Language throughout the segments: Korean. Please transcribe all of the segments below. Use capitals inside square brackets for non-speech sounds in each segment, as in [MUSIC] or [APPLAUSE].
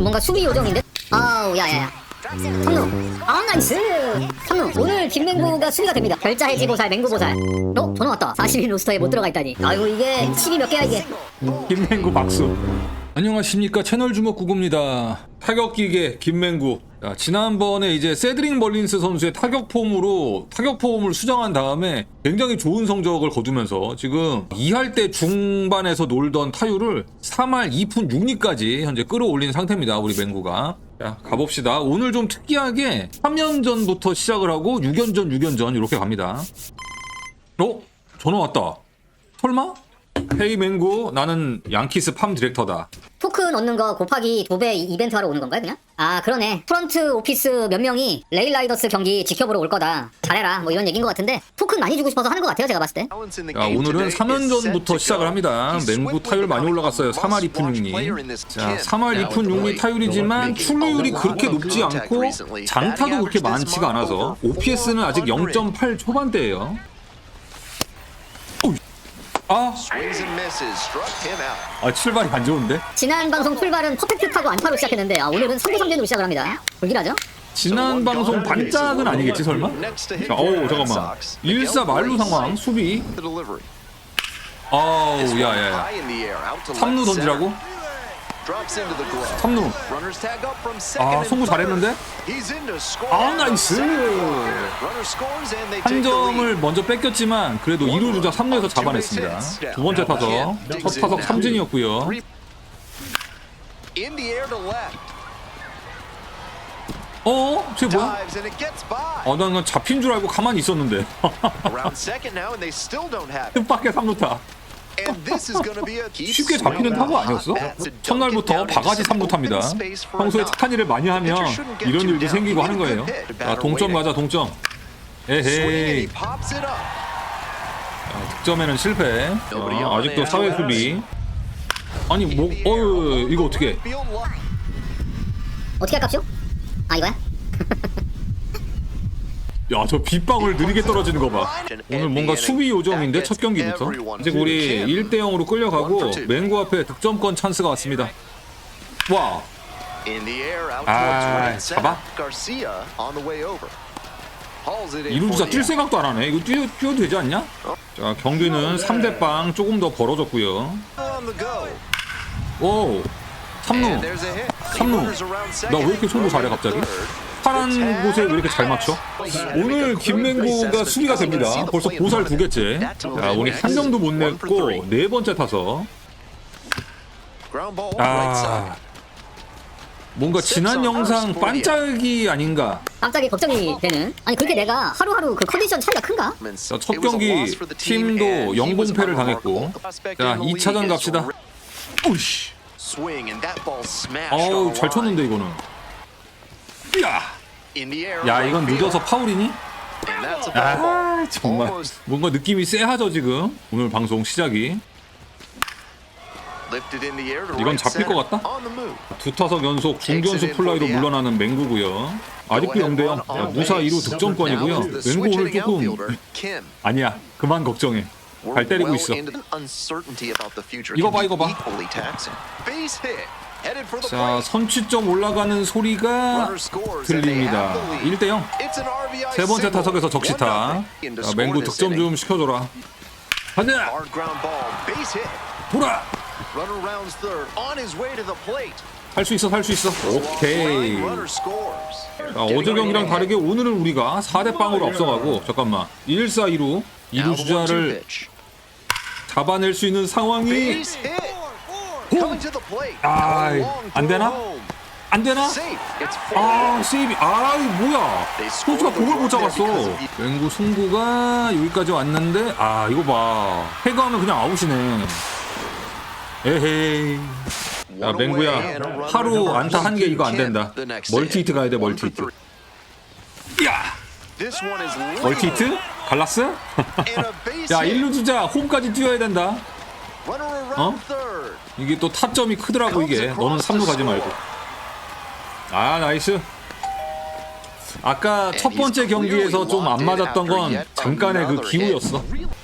오늘 뭔가 수비 요정인데? 아우 야야야 삼루 아 나이스 삼루 오늘 김맹구가 수비가 됩니다 별자 해지 보살 맹구 보살 어? 전화 왔다 40인 로스터에 못 들어가 있다니 아이고 이게 10이 몇 개야 이게 김맹구 박수. 안녕하십니까 채널 주먹구구입니다. 타격기계 김맹구. 자, 지난번에 이제 세드릭 멀린스 선수의 타격 폼으로 타격 폼을 수정한 다음에 굉장히 좋은 성적을 거두면서 지금 2할 때 중반에서 놀던 타율을 3할 2푼 6리까지 현재 끌어올린 상태입니다. 우리 맹구가. 자, 가봅시다. 오늘 좀 특이하게 3연전부터 시작을 하고 6연전, 6연전 이렇게 갑니다. 어? 전화 왔다. 설마? 헤이 맹구, 나는 양키스 팜 디렉터다. 토큰 얻는 거 곱하기 도배 이벤트 하러 오는 건가요 그냥? 아 그러네 프런트 오피스 몇 명이 레일라이더스 경기 지켜보러 올 거다 잘해라 뭐 이런 얘기인 것 같은데 토큰 많이 주고 싶어서 하는 것 같아요 제가 봤을 때 자, 오늘은 3연전부터 시작을 합니다. 맹구 타율 많이 올라갔어요. 3할 2푼 6리. 자, 3할 2푼 6리 타율이지만 출루율이 그렇게 높지 않고 장타도 그렇게 많지가 않아서 OPS는 아직 0.8 초반대예요. 아, 아 출발이 안 좋은데? 지난 방송 출발은 퍼펙트 타고 안타로 시작했는데 아, 오늘은 3대 3대로 시작을 합니다 불길하죠? 지난 방송 반짝은 아니겠지 설마? 자, 어우 잠깐만. 1사 말루 상황 수비. 아우 야야야. 3루 던지라고? 3루. 아 송구 잘했는데? 아 나이스. 한 점을 먼저 뺏겼지만 그래도 2루 주자 3루에서 잡아냈습니다. 두 번째 타석 첫 타석 삼진이었고요. 어? 쟤 뭐야? 어, 난 잡힌 줄 알고 가만히 있었는데. 뜻밖의 3루타. [LAUGHS] 쉽게 잡히는 타구 아니었어? 첫날부터 바가지 3루타입니다. 평소에 착한 일을 많이 하면 이런 일도 생기고 하는 거예요. 자, 동점 가자, 동점. 에헤이. 자, 득점에는 실패. 아, 아직도 사회 수비. 아니, 뭐, 어유 이거 어떻게? 어떻게 할까요? 아 이거야? [LAUGHS] 야, 저 빗방울 느리게 떨어지는 거 봐. 오늘 뭔가 수비 요정인데 첫 경기부터. 이제 우리 1대 0으로 끌려가고 맹구 앞에 득점권 찬스가 왔습니다. 와, 아, 잡아? 이루주자 뛸 생각도 안 하네. 이거 뛰어, 뛰어도 되지 않냐? 자, 경기는 3대 빵 조금 더 벌어졌고요. 오, 3루. 3루. 나 왜 이렇게 송구 잘해 갑자기? 파란 곳에 왜 이렇게 잘 맞춰? 오늘 김맹구가 수비가 됩니다. 벌써 보살 두 개째. 자, 우리 한 점도 못 냈고 네 번째 타서 아, 뭔가 지난 영상 반짝이 아닌가? 깜짝이 걱정이 되는 아니 그렇게 내가 하루하루 그 컨디션 차이가 큰가? 자, 첫 경기 팀도 영봉패를 당했고 자, 2차전 갑시다. 오이씨. 어우, 잘 쳤는데 이거는. 야, 야 이건 늦어서 파울이니? 아 정말. 뭔가 느낌이 쎄하죠 지금? 오늘 방송 시작이. 이건 잡힐 것 같다? 두 타석 연속 중견수 플라이로 물러나는 맹구고요. 아직도 0대0 무사 2루 득점권이고요. 맹구 오늘 조금 [LAUGHS] 아니야 그만 걱정해. 발 때리고 있어. 이거 봐 이거 봐. 자 선취 점 올라가는 소리가 들립니다. 1대0 세 번째 타석에서 적시타. 자, 맹구 득점 좀 시켜줘라. 가자 돌아! 할 수 있어 할 수 있어. 오케이. 자, 어제 경기랑 다르게 오늘은 우리가 4대 빵으로 앞서가고 잠깐만. 1 4 2루 2루 주자를 잡아낼 수 있는 상황이 아, 안 되나? 안 되나? 아 세이비 아 뭐야? 선수가 공을 못 잡았어. 맹구 승구가 여기까지 왔는데 아 이거 봐. 해가하면 그냥 아웃이네. 에헤이. 야 맹구야. 하루 안타 한 개 이거 안 된다. 멀티히트 가야 돼 멀티히트. 야! 멀티히트? 갈랐어? [LAUGHS] 야 1루 주자. 홈까지 뛰어야 된다 어? 이게 또 타점이 크더라고 이게 너는 3루 가지 말고 아 나이스 아까 첫 번째 경기에서 좀 안 맞았던 건 잠깐의 그 기우였어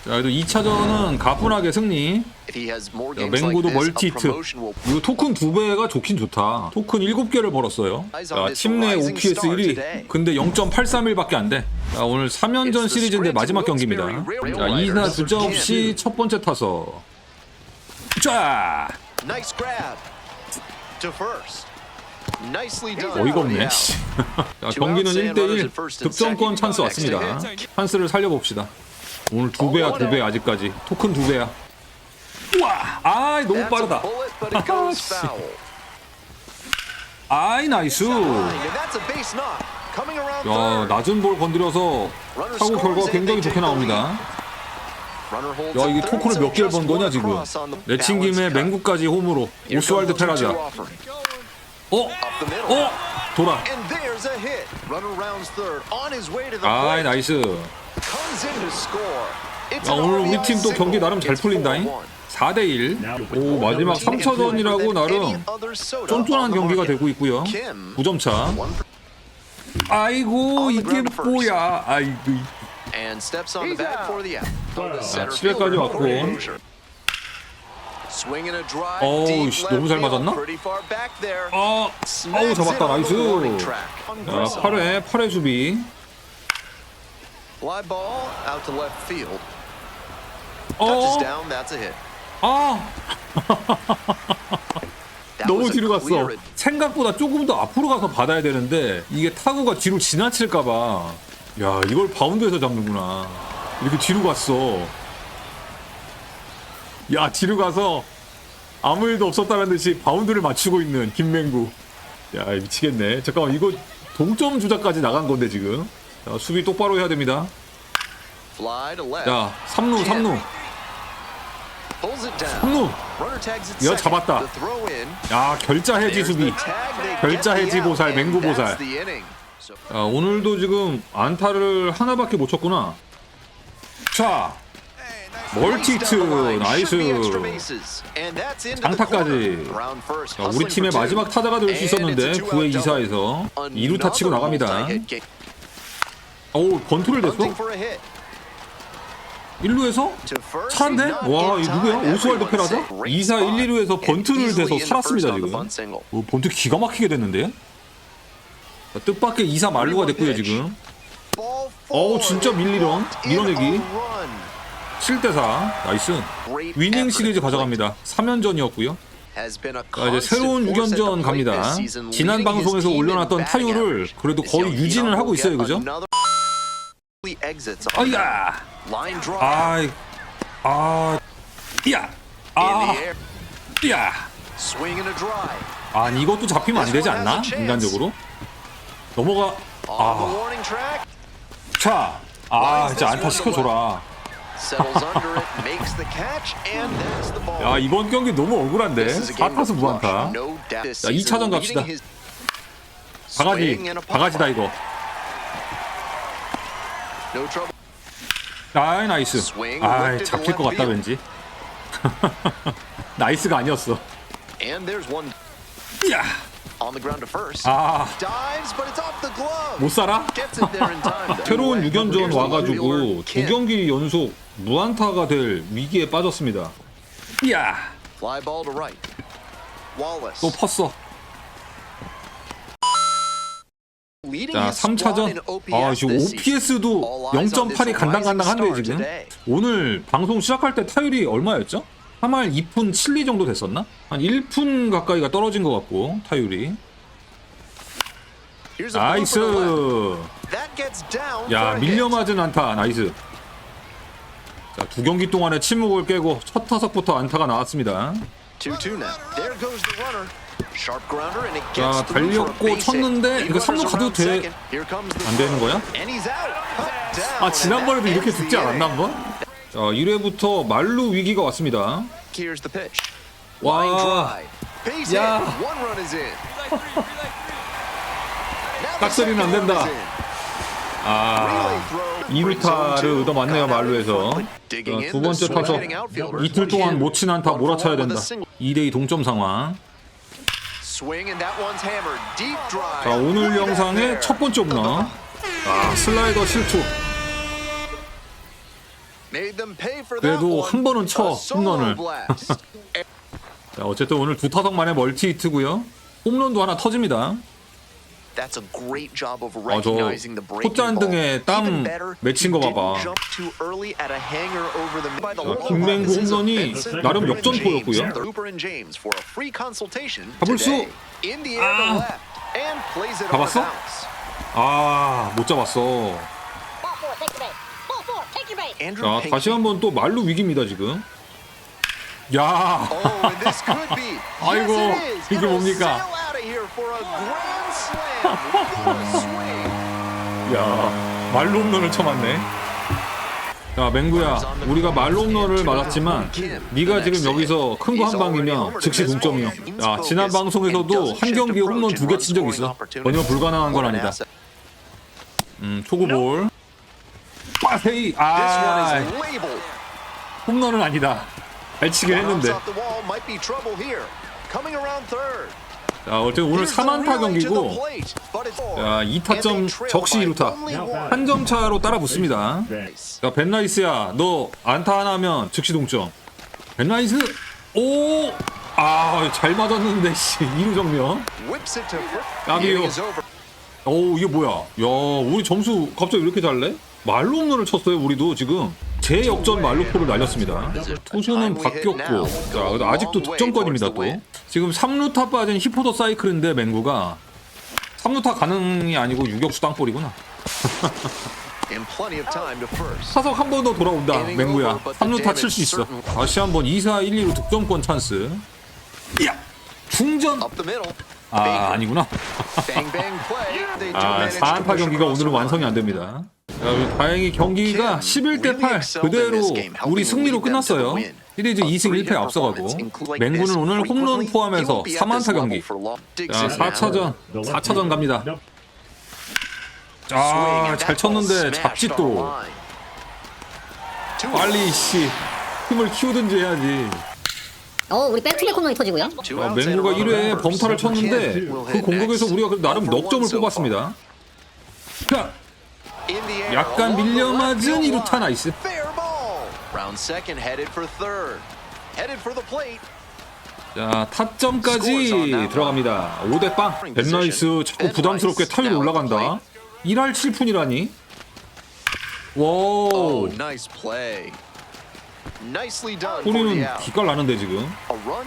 자, 그래도 2차전은 가뿐하게 승리. Like 맹구도 this, a 멀티 히트. promotion will 이거 토큰 두 배가 좋긴 좋다. 토큰 7개를 벌었어요. 자, 팀내 OPS 1위. 근데 0.831밖에 안 돼. 자, 오늘 3연전 시리즈인데 마지막 경기입니다. 자, 2나 두자 없이 첫 번째 타석. Done. 어이가 없네. 씨. 자, 경기는 1대1 득점권 찬스 왔습니다. 찬스를 살려봅시다. 오늘 두 배야 두 배 아직까지. 토큰 두 배야. 우와! 아이 너무 빠르다. 아이 나이스. 야. 낮은 볼 건드려서 타구 결과 굉장히 좋게 나옵니다. 야 이게 so 몇 개를 번 거냐 지금. 내친 김에. 맹구까지 홈으로 오스왈드 페라자. 2-2 offer. 어? 어? 돌아. 아이. 나이스. 야 오늘 우리 팀 또 경기. 나름 잘 풀린다잉. 4-1. 4대1. 오 마지막 3차전이라고 나름 쫀쫀한 경기가 되고 있고요. 9점 차. 아이고 이게 뭐야. 아이고. And steps on the back for the out. 자, 7회까지 왔고. Swing and a drive. 어우, deep 씨, left 너무 잘 field. 맞았나? Pretty far back there. 아, Smacks 어우 it 잡았다 on 나이스. the warning track. 자 8회 8회 수비. Fly ball out to left field. 어. Touches down. That's a hit. 아 That 너무 was a 뒤로 갔어. clear 생각보다 조금 더 앞으로 가서 받아야 되는데 이게 타구가 뒤로 지나칠까봐. 야 이걸 바운드에서 잡는구나. 이렇게 뒤로 갔어. 야 뒤로 가서 아무 일도 없었다는 듯이 바운드를 맞추고 있는 김맹구. 야 미치겠네. 잠깐만 이거 동점 주자까지 나간 건데 지금. 자, 수비 똑바로 해야 됩니다. 야 3루 3루 Pulls it down. 3루. Runner tags it 야. 잡았다. 야 결자 해지 수비. 결자 해지 보살, 맹구 보살. 아, 오늘도 지금 안타를 하나밖에 못 쳤구나. 자, 멀티트 나이스. 장타까지. 자, 우리 팀의 마지막 타자가 될 수 있었는데 9회 2사에서 2루타 치고 나갑니다. 오 번투를 됐어? 1루에서 차인데? 와, 이 누구야? 오스왈드 페라자? 2사 1, 2루에서 번투를 대서 살았습니다 지금. 오, 번투 기가 막히게 됐는데? 자, 뜻밖의 2사 말루가 됐고요 지금. 어우, 진짜 밀리런. 밀어내기. 7대4 나이스. 위닝 시리즈 가져갑니다. 3연전이었고요. 자, 이제 새로운 6연전 갑니다. 지난 방송에서 올려놨던 타율을 그래도 거의 유지는 하고 있어요, 그죠? 아야, 아이, 아, 야, 아, 야. 아니 이것도 잡히면 안 되지 않나? 인간적으로 넘어가. 아, 자, 아 이제 안타 시켜줘라. 야 이번 경기 너무 억울한데 4타수 무안타. 자, 2차전 갑시다. 바가지, 바가지다 이거. 아이 나이스. 아 잡힐 것 같다 왠지. [LAUGHS] 나이스가 아니었어. 야, 아, 못 살아? 새로운 6연전 와가지고 두 경기 연속 무안타가 될 위기에 빠졌습니다. 야, 또 펐어. 자, 3차전. 아, 지금 OPS도 0.8이 간당간당한데 지금. 오늘 방송 시작할 때 타율이 얼마였죠? 3할 2푼 7리 정도 됐었나? 한 1푼 가까이가 떨어진 것 같고 타율이. 나이스. 야 밀려 맞은 안타 나이스. 자, 두 경기 동안의 침묵을 깨고 첫 타석부터 안타가 나왔습니다. 자, 달렸고 쳤는데 이거 3루 가도 돼? 안 되는 거야? 아 지난번에도 이렇게 듣지 않았나 한번? 자 1회부터 말루 위기가 왔습니다. 와, 야. 깍소리는 안 된다. 아 2루타를 얻어맞네요 말루에서. 자, 두 번째 타석 이틀 동안 못친 안타 몰아쳐야 된다. 2대2 동점 상황. 자 오늘 영상의 첫 번째 홈런. 아 슬라이더 실투. 그래도 한 번은 쳐, 홈런을. 자, 어쨌든 오늘 두 타석 만에 멀티 히트고요. 홈런도 하나 터집니다. That's a great job of 아, 저 recognizing the breaking 콧잔 ball. 등에 땀 맺힌 거 봐봐. 자. 김맹구 홈런이 나름 역전포였고요. Air to 아. 잡았어? 아, 못 잡았어. 자, 다시. 한번 또 말로 위기입니다, 지금. 야. Oh. [LAUGHS] 아이고. 이게 뭡니까? [LAUGHS] 야, 말로 홈런을 쳐맞네. 자, 맹구야, 우리가 말로 홈런을 맞았지만 네가 지금 여기서 큰 거 한 방이면 즉시 동점이요. 야, 지난 방송에서도 한 경기에 홈런 두 개 친 적 있어. 전혀 불가능한 건 아니다. 음, 초구볼. 빠세이. 아. 홈런은 아니다. 잘 치긴 Bounce 했는데. 자, 어쨌든 오늘 Here's the 3안타 relay to the 경기고. 자, 2타점 And they trail 적시 by 2루타. only one. 한점 차로 따라 붙습니다. 자, 벤라이스야, 너 안타 하나 하면 즉시 동점. 벤라이스, 오, 아, 잘 맞았는데, 씨, 2루 정면. 까비요. 오, 이게 뭐야? 야, 우리 점수 갑자기 이렇게 잘래? 말로 홈런을 쳤어요, 우리도 지금. 제 역전 말로포를 날렸습니다. 투수는 바뀌었고, 자, 아직도 득점권입니다, 또. 지금 3루타 빠진 히포더 사이클인데, 맹구가. 3루타 가능이 아니고 유격수 땅볼이구나. 타석 한 번 더 돌아온다 맹구야 3루타 칠 수 있어 다시 한번 2사 1, 2루 득점권 찬스 야 middle. 아 아니구나 [LAUGHS] 아 manage to 4안타 push 경기가 오늘은 완성이 안 line. 됩니다 자, 우리 다행히 경기가 11대 8 그대로 우리 승리로 끝났어요. 시리즈 2승 1패 앞서가고 맹구는 오늘 홈런 포함해서 3안타 경기. 자 4차전 4차전 갑니다. 아잘 쳤는데 잡지 또 빨리 씨 힘을 키우든지 해야지. 어 우리 백투백 홈런이 터지고요. 아, 맹구가 1회에 범타를 쳤는데 그 공격에서 우리가 나름 넉 점을 뽑았습니다. 자, 약간 밀려 맞은 이루타 나이스. Fair ball. Round second headed for third. Headed for the plate. 자, 타점까지 들어갑니다. 5대 빵. 벤나이스 자꾸 부담스럽게 타율 올라간다. 1할 7푼이라니. Oh, 와우. nice play. Nicely done for the 우리는 out. 기깔 나는데 지금.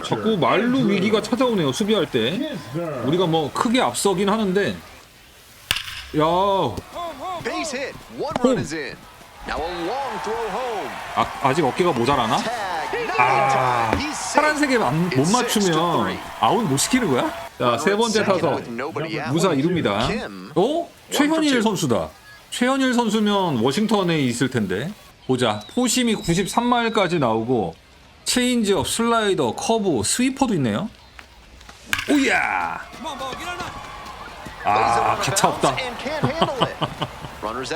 자꾸 말로 위기가 찾아오네요. 수비할 때. 우리가 뭐 크게 앞서긴 하는데. 야, Base hit. One 홈. run is in. Now a long throw home. 아, 아직 어깨가 모자라나? Tag. 아. He's safe. 파란색에 안- 못 맞추면 아웃 못 시키는 거야? 자, 세 번째 타석 무사 이룹니다. 어? 최현일 선수다. 최현일 선수면 워싱턴에 있을 텐데. 보자. 포심이 93마일까지 나오고 체인지업, 슬라이더, 커브, 스위퍼도 있네요. 오야! 아, 가차 없다. [LAUGHS]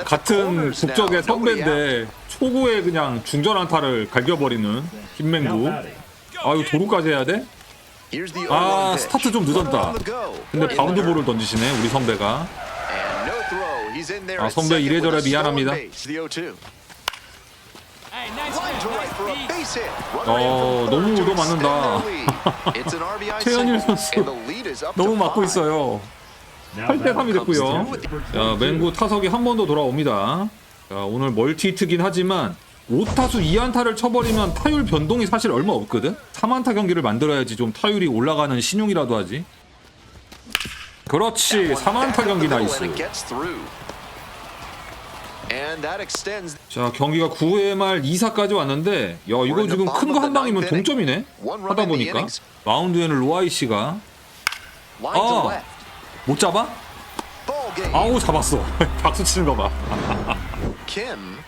같은 국적의 선배인데 초구에 그냥 중전 안타를 갈겨버리는 김맹구. 아, 이거 도루까지 해야 돼? 아, 스타트 좀 늦었다. 근데 바운드 볼을 던지시네, 우리 선배가. 아 선배 이래저래 미안합니다. 어 너무 얻어 맞는다. [LAUGHS] 최현일 선수 너무 맞고 있어요. 8대 3이 됐고요. 자, 맹구 타석이 한 번 더 돌아옵니다. 자, 오늘 멀티 히트긴 하지만 5타수 2안타를 쳐버리면 타율 변동이 사실 얼마 없거든. 3안타 경기를 만들어야지 좀 타율이 올라가는 신용이라도 하지. 그렇지, 3안타 경기 나이스. 자, 경기가 9회 말 2사까지 왔는데, 야, 이거 지금 큰 거 한 방이면 동점이네? 하다 보니까. 마운드에는 로아이 씨가 아. 못 잡아? 아우, 잡았어. [LAUGHS] 박수 치는 거 봐.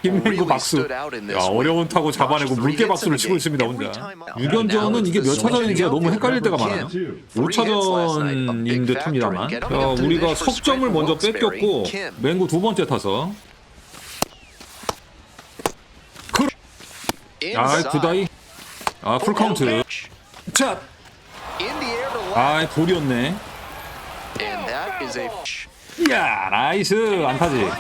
김맹구 박수. 야, 어려운 타고 잡아내고 물개 박수를 치고 있습니다, 혼자. 6연전은 이게 몇 차전인지가 너무 헷갈릴 때가 많아요. 5차전인 듯합니다만. 자, 우리가 석점을 먼저 뺏겼고, 맹구 두 번째 타서. 아, 구다이. 아, 풀카운트. 자, 아, 볼이었네. 이야, 나이스. 안타지.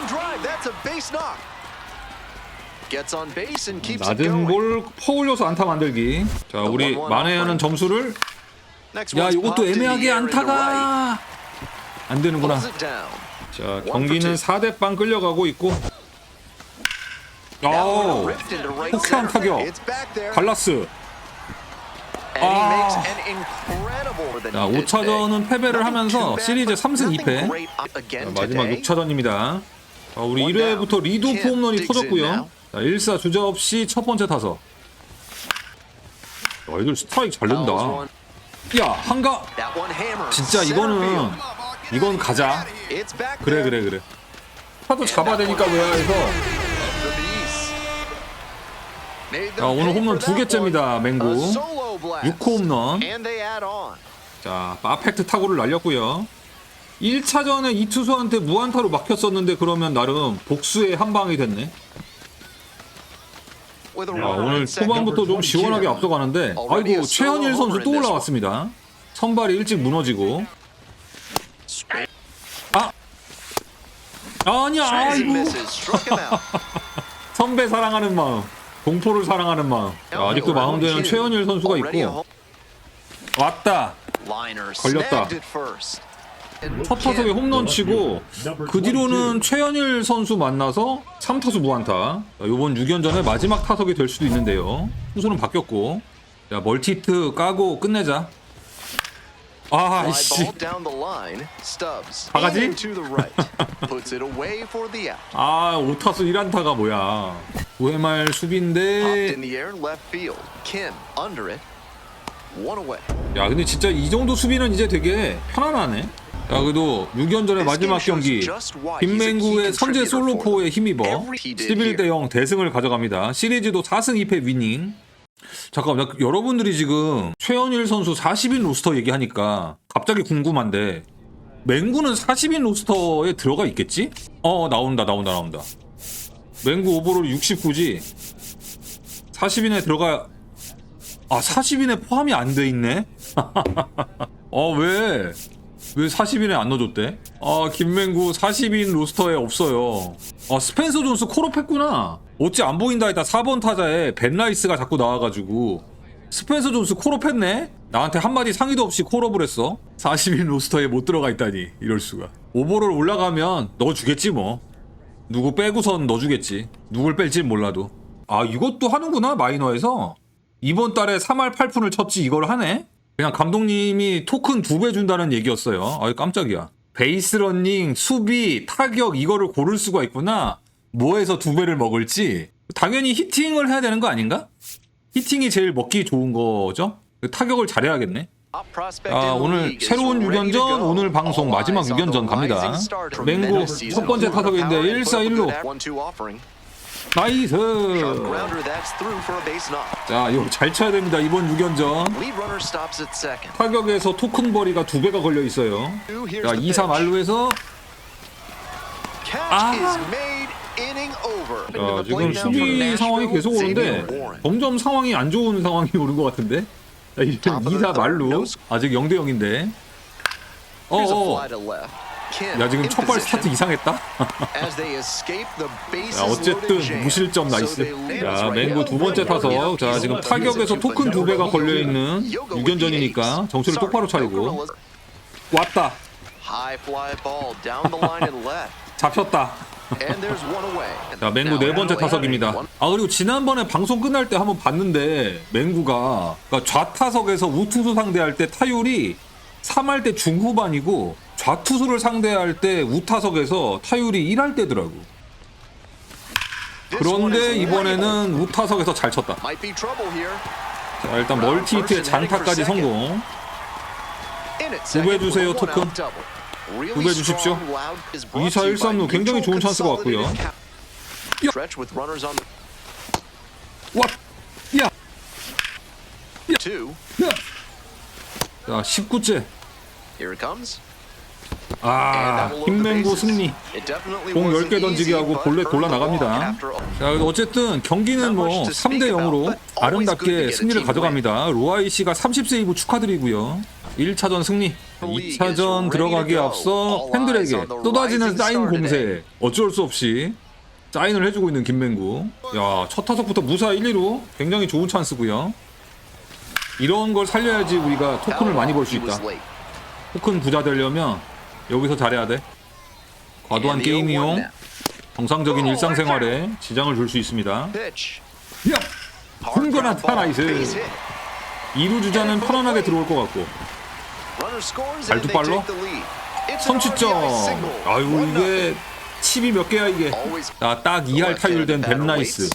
낮은. 볼 퍼올려서 안타 만들기. 자, 우리 만회하는 점수를 야, 이것도 애매하게. 안타가 안 되는구나. 자, 경기는 4대 빵 끌려가고 있고. 오, 폭탄. 타격. It's back there. 갈라스. 아. 자, 5차전은 패배를 하면서 시리즈 3승 2패. 자, 마지막 6차전입니다. 자, 우리 1회부터 리드 오프 홈런이 터졌고요. 자, 1사 주자 없이 첫 번째 타석. 야, 애들 스트라이크 잘 낸다. 야, 한가. 진짜 이거는 이건 가자. 그래 그래 그래. 타도 잡아야 되니까 뭐야 해서 자, 오늘 홈런 두 개째입니다, 맹구. 6호 홈런. 자, 파펙트 타구를 날렸고요. 1차전에 이 투수한테 무안타로 막혔었는데 그러면 나름 복수의 한 방이 됐네. 야, 오늘 초반부터 좀 시원하게 앞서가는데 아이고 최현일 선수 또 올라왔습니다. 선발이 일찍 무너지고. 아! 아니야 아이고. [LAUGHS] 선배 사랑하는 마음 동포를 사랑하는 마음. 자, 아직도 마운드에는 최현일 선수가 있고. 왔다. 걸렸다. 첫 타석에 홈런 치고 그 뒤로는 최현일 선수 만나서 3타수 무안타. 이번 6연전의 마지막 타석이 될 수도 있는데요. 투수는 바뀌었고. 자 멀티히트 까고 끝내자 아이씨. 바가지? 아 5타수 1안타가 뭐야. 9회말 수비인데. 야 근데 진짜 이 정도 수비는 이제 되게 편안하네. 야 그래도 6연전의 마지막 경기. 김맹구의 선제 솔로포에 힘입어. 11대 0 대승을 가져갑니다. 시리즈도 4승 2패 위닝 잠깐만 나 여러분들이 지금 최현일 선수 40인 로스터 얘기하니까 갑자기 궁금한데 맹구는 40인 로스터에 들어가 있겠지? 어 나온다 나온다 나온다 맹구 오버롤 69지 40인에 들어가 아 40인에 포함이 안 돼 있네 [LAUGHS] 어 왜? 왜 40인에 안 넣어줬대? 아 김맹구 40인 로스터에 없어요 아 스펜서 존스 콜업했구나. 어찌 안 보인다 했다. 4번 타자에 벤라이스가 자꾸 나와가지고. 스펜서 존스 콜업했네? 나한테 한마디 상의도 없이 콜업을 했어. 40인 로스터에 못 들어가 있다니. 이럴 수가. 오버롤 올라가면 넣어주겠지 뭐. 누구 빼고선 넣어주겠지. 누굴 뺄지 몰라도. 아 이것도 하는구나 마이너에서. 이번 달에 3할 8푼을 쳤지 이걸 하네? 그냥 감독님이 토큰 두 배 준다는 얘기였어요. 아유 깜짝이야. 베이스 러닝, 수비, 타격 이거를 고를 수가 있구나. 뭐에서 두 배를 먹을지 당연히 히팅을 해야 되는 거 아닌가? 히팅이 제일 먹기 좋은 거죠. 타격을 잘해야겠네. 아, 오늘 새로운 6연전 오늘 방송 마지막 6연전 갑니다. 맹구 첫 번째 타석인데 1사 1루 나이스. 자 이거 잘 쳐야 됩니다 이번 6연전. 타격에서 토큰 거리가 두 배가 걸려 있어요. 자 2사 말루에서 아. 자, 지금 수비 상황이 계속 오는데 점점 상황이 안 좋은 상황이 오는 것 같은데. 자, 이제 2사 말루 아직 0대 0인데. 어어. 야 지금 첫발 스타트 이상했다. 야 어쨌든 무실점 나이스. 야 맹구 두 번째 타석. 자 지금 타격에서 토큰 두 배가 걸려 있는 6연전이니까 정신을 똑바로 차리고 왔다. [LAUGHS] 잡혔다. [LAUGHS] 자 맹구 네 번째 타석입니다. 아 그리고 지난번에 방송 끝날 때 한번 봤는데 맹구가 그러니까 좌타석에서 우투수 상대할 때 타율이 3할 때 중후반이고 좌투수를 상대할 때 우타석에서 타율이 1할 때더라고. 그런데 이번에는 우타석에서 잘 쳤다. 자 일단 멀티 히트의 장타까지 성공. 구배주세요 토큰 구배 주십시오. 2사 1삼루 굉장히 좋은 찬스가 왔고요. 와, 야, 자 19째. 아, 힘맹고 승리. 공 10개 던지기 하고 볼넷 골라 나갑니다. 자, 어쨌든 경기는 뭐 3대 0으로 아름답게 승리를 가져갑니다. 로아이 씨가 30세이브 축하드리고요. 1차전 승리. 2차전 들어가기에 앞서 팬들에게 쏟아지는 사인 공세 어쩔 수 없이 사인을 해주고 있는 김맹구. 야, 첫 타석부터 무사 1, 2루. 굉장히 좋은 찬스고요. 이런 걸 살려야지 우리가 토큰을 많이 벌 수 있다. 토큰 부자 되려면 여기서 잘해야 돼. 과도한 게임 이용, 정상적인 일상생활에 지장을 줄 수 있습니다. 야! 흥건한 타나이스. 2루 주자는 편안하게 들어올 것 같고. 빨라? 선취점. 아이고 이게 칩이 몇 개야 이게. 자, 딱 2할 타율된 뱀나이스.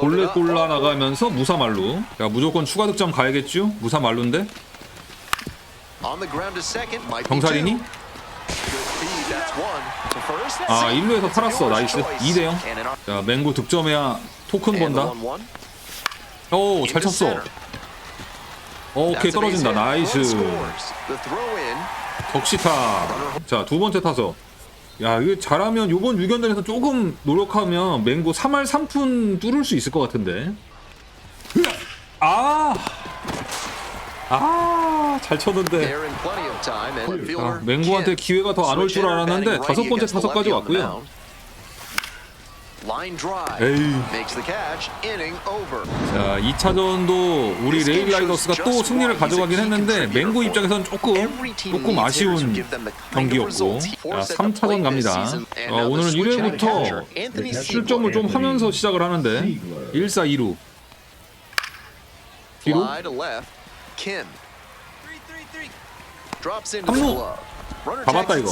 볼레 골라 나가면서 무사 말루. 야, 무조건 추가 득점 가야겠죠? 무사 말루인데. 병살이니? 아, 1루에서 팔았어. 나이스. 2대 0. 자, 맹구 득점해야 토큰 번다. 오, 잘 쳤어. 오, 오케이 떨어진다. 나이스. 적시타. 자, 두 번째 타석. 야, 이거 잘하면 요번 6연전에서 조금 노력하면 맹고 3할 3푼 뚫을 수 있을 것 같은데. 아! 아, 잘 쳤는데. 아, 맹구한테 기회가 더 안 올 줄 알았는데 다섯 번째 타석까지 왔고요. 에이. 자, 2차전도 우리 레일라이더스가 또 승리를 가져가긴 했는데 맹구 입장에선 조금 조금 아쉬운 경기였고. 자, 3차전 갑니다. 어, 오늘은 1회부터 실점을 좀 하면서 시작을 하는데. 1사 2루. 뒤로 한루 잡았다, 이거.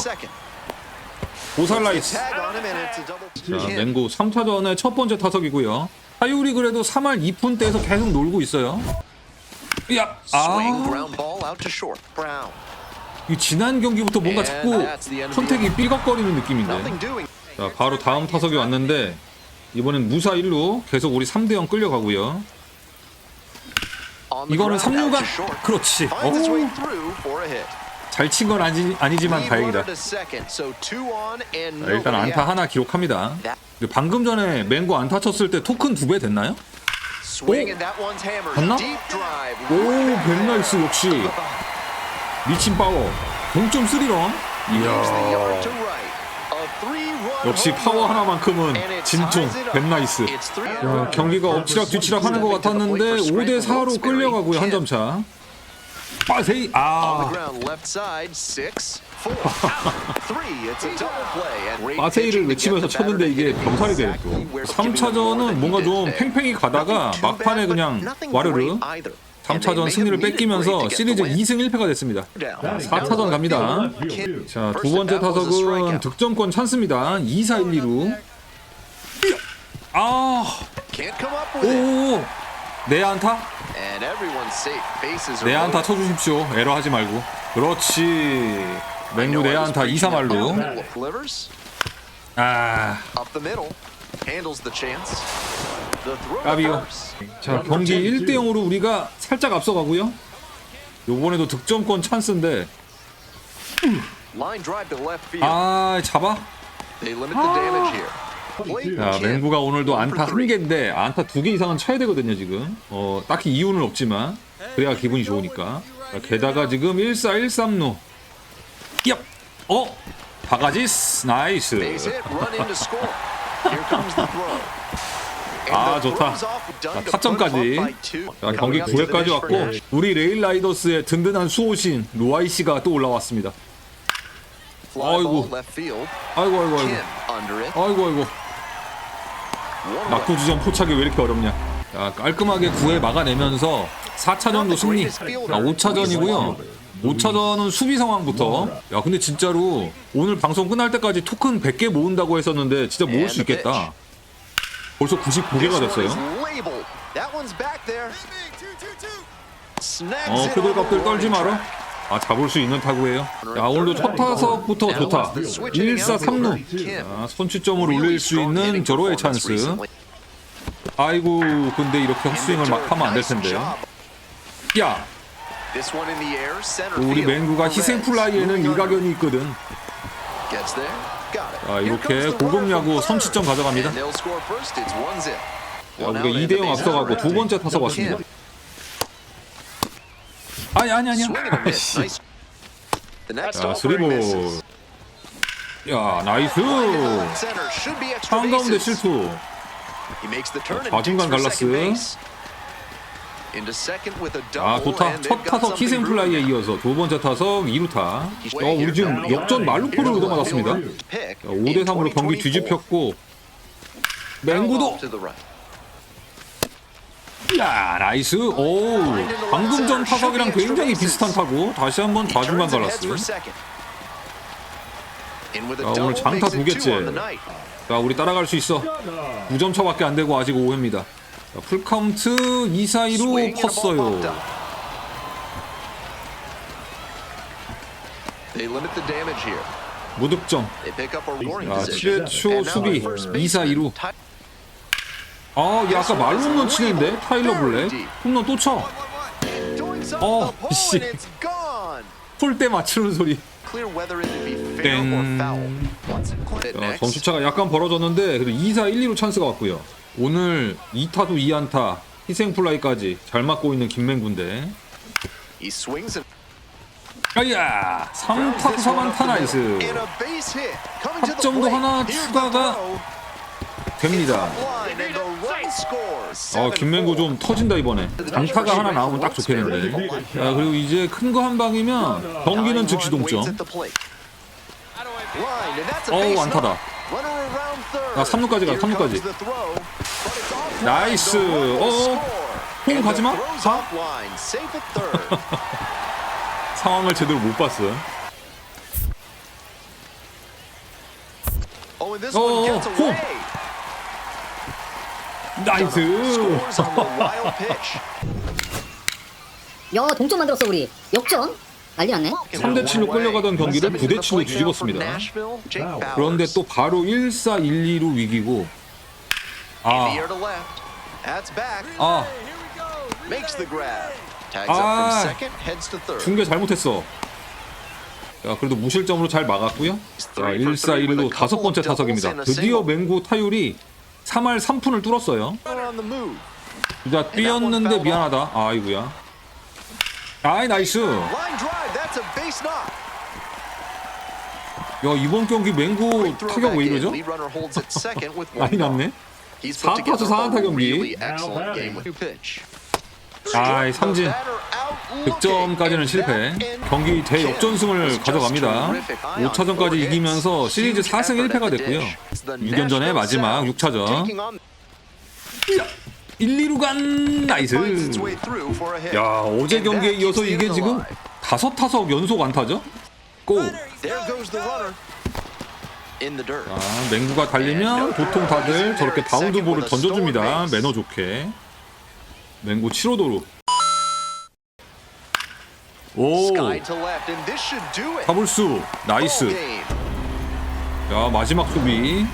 오살라이스. 자, 맹구 3차전의 첫 번째 타석이고요. 타율이 그래도 3할 2푼대에서 계속 놀고 있어요. 야, 아, 이 지난 경기부터 뭔가 자꾸 선택이 삐걱거리는 느낌인데. 자, 바로 다음 타석이 왔는데 이번엔 무사 1루 계속 우리 3대 0 끌려가고요. 이거는 3루가 그렇지. 잘 친 건 아니, 아니지만 다행이다. 자, 일단 안타 하나 기록합니다. 근데 방금 전에 맹구 안타 쳤을 때 토큰 두 배 됐나요? 봤나? 오, 벤나이스 역시 미친 파워. 동점 스리런. 이야. 역시 파워 하나만큼은 진통 벤나이스. 야, 경기가 엎치락 뒤치락 하는 것 같았는데 5대 4로 끌려가고요 한 점 차. 빠세이 아 [LAUGHS] 빠세이를 외치면서 쳤는데 이게 병살이 돼요 또. 3차전은 뭔가 좀 팽팽히 가다가 막판에 그냥 와르르 3차전 승리를 뺏기면서 시리즈 2승 1패가 됐습니다. 4차전 갑니다. 자, 두 번째 타석은 득점권 찬스입니다. 2, 4, 1, 2루. 아, 오, 내 안타? 내 안타 쳐주십시오. 에러 하지 말고. 그렇지. 맹구 내 안타 2, 3, 할로. 아, 까비요. 자, 경기 1대 0으로 우리가 살짝 앞서가고요. 요번에도 득점권 찬스인데. 아 잡아? 야 맹구가 오늘도 안타 한 개인데 안타 두 개 이상은 쳐야 되거든요 지금. 어 딱히 이유는 없지만 그래야 기분이 좋으니까. 자, 게다가 지금 1사 1 3루. 얍! 어? 바가지스. 나이스 아 좋다. 자, 타점까지. 자, 경기 9회까지 왔고 우리 레일 라이더스의 든든한 수호신 루아이 씨가 또 올라왔습니다. 아이고. 아이고 아이고 아이고. 아이고 아이고. 낙구 주전 포착이 왜 이렇게 어렵냐. 자, 깔끔하게 9회 막아내면서 4차전도 승리. 아, 5차전이고요. 5차전은 수비 상황부터. 야 근데 진짜로 오늘 방송 끝날 때까지 토큰 100개 모은다고 했었는데 진짜 모을 수 있겠다 벌써 99개가 됐어요. 어 표들갑들 떨지 마라. 아 잡을 수 있는 타구예요. 야 오늘도 첫 타석부터 좋다. 1사 3루. 자, 선취점을 올릴 수 있는 저로의 찬스. 아이고 근데 이렇게 헛스윙을 막 하면 안 될 텐데요 야! 우리 맹구가 희생 플라이에는 일가견이 있거든 자 이렇게 고급 야구 선취점 가져갑니다. 야, 우리가 2대0 앞서가고 두 번째 타석 왔습니다. 아니 아니 아니야 씨. 자, 스리볼. 야 나이스. 한가운데 실투. 좌중간 갈라스. 아 도타 첫 타석 희생 플라이에 이어서 두 번째 타석 2루타. 어, 우리 지금 역전 말루포를 얻어맞았습니다. 5대 3으로 경기 뒤집혔고 맹구도. 야 나이스. 오 방금 전 타석이랑 굉장히 비슷한 타구. 다시 한번 좌중간 갈라스 오늘 장타 두 개째. 자 우리 따라갈 수 있어. 9점 차밖에 안 되고 아직 5회입니다 자, 풀카운트 2, 4, 2로 컸어요. 무득점. 아, 7회 초 수비 2, 4, 2루 아, 야, 아까 말로 홈런 치는데 타일러 블랙 홈런 또 쳐. 어, 씨. 폴때 맞추는 소리. 땡. 어, 점수차가 약간 벌어졌는데 그래도 2, 4, 1, 2로 찬스가 왔고요. 오늘 2타도 2안타 희생 플라이까지 잘 맞고 있는 김맹구인데. 아야, 3타수 3안타 나이스. 타점도 하나 추가가 됩니다. 어, 김맹구 좀 터진다 이번에. 장타가 하나 나오면 딱 좋겠는데. 자, 그리고 이제 큰 거 한 방이면 경기는 즉시 동점. 어우, 안타다. 아, 3루까지 가, 3루까지. 나이스. 어, 홈 가지 마. 사? [LAUGHS] 상황을 제대로 못 봤어. 어, 어, 홈. 나이스. [LAUGHS] 야 동점 만들었어 우리 역전 난리 났네 3대 7로 끌려가던 경기를 9대 7로 뒤집었습니다. 그런데 또 바로 1, 4, 1, 2로 위기고. 아, 아, 아. 중계 잘못했어. 자, 그래도 무실점으로 잘 막았고요. 자, 1, 4, 1로 다섯 번째 타석입니다. 드디어 맹구 타율이 3할 3푼을 뚫었어요. 자, 뛰었는데 미안하다. 아이구야. 아이, 나이스. 야, 이번 경기 맹구 타격 왜 이러죠? [LAUGHS] 많이 났네. 4타수 4안타 경기. 아이, 삼진. 득점까지는 실패. 경기 대역전승을 가져갑니다. 5차전까지 이기면서 시리즈 4승 1패가 됐고요. 6연전의 마지막 6차전. 1, 2루 간 나이스. 야, 어제 경기에 이어서 이게 지금 다섯 타석 연속 안타죠? 고. 아, 맹구가 달리면 보통 다들 저렇게 바운드 볼을 던져줍니다. 매너 좋게. 맹구 7호도루. 오, 타불수 나이스. 야, 마지막 수비.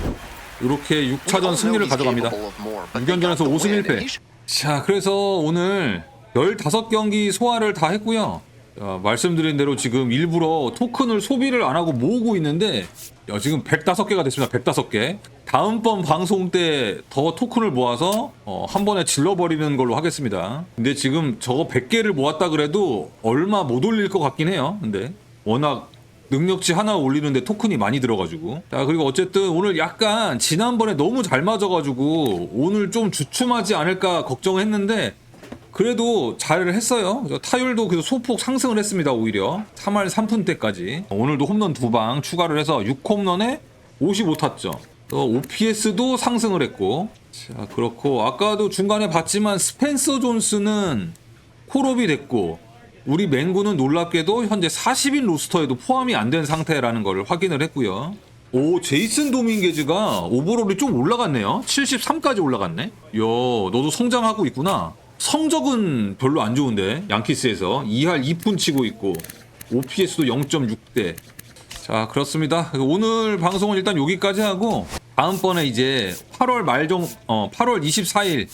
이렇게 6차전 승리를 가져갑니다. 6연전에서 5승 1패. 자, 그래서 오늘 15경기 소화를 다 했고요. 자, 말씀드린 대로 지금 일부러 토큰을 소비를 안 하고 모으고 있는데 야, 지금 105개가 됐습니다. 105개. 다음번 방송 때 더 토큰을 모아서 어, 한 번에 질러버리는 걸로 하겠습니다. 근데 지금 저거 100개를 모았다 그래도 얼마 못 올릴 것 같긴 해요. 근데 워낙 능력치 하나 올리는데 토큰이 많이 들어가지고 자 그리고 어쨌든 오늘 약간 지난번에 너무 잘 맞아가지고 오늘 좀 주춤하지 않을까 걱정했는데 그래도 잘 했어요 타율도 그래서 소폭 상승을 했습니다 오히려 3할 3푼대까지 오늘도 홈런 두 방 추가를 해서 6홈런에 55타점 또 OPS도 상승을 했고 자 그렇고 아까도 중간에 봤지만 스펜서 존스는 콜업이 됐고 우리 맹구는 놀랍게도 현재 40인 로스터에도 포함이 안 된 상태라는 것을 확인을 했고요. 오 제이슨 도밍게즈가 오버롤이 좀 올라갔네요. 73까지 올라갔네. 야 너도 성장하고 있구나. 성적은 별로 안 좋은데 양키스에서 2할 2푼 치고 있고 OPS도 0.6대. 자 그렇습니다. 오늘 방송은 일단 여기까지 하고 다음번에 이제 8월 말정 어 8월 24일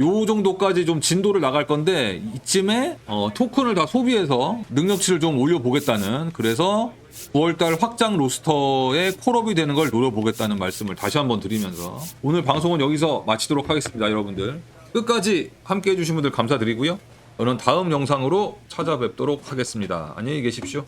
요 정도까지 좀 진도를 나갈 건데 이쯤에 어, 토큰을 다 소비해서 능력치를 좀 올려보겠다는 그래서 9월달 확장 로스터에 콜업이 되는 걸 노려보겠다는 말씀을 다시 한번 드리면서 오늘 방송은 여기서 마치도록 하겠습니다 여러분들 끝까지 함께 해주신 분들 감사드리고요. 저는 다음 영상으로 찾아뵙도록 하겠습니다. 안녕히 계십시오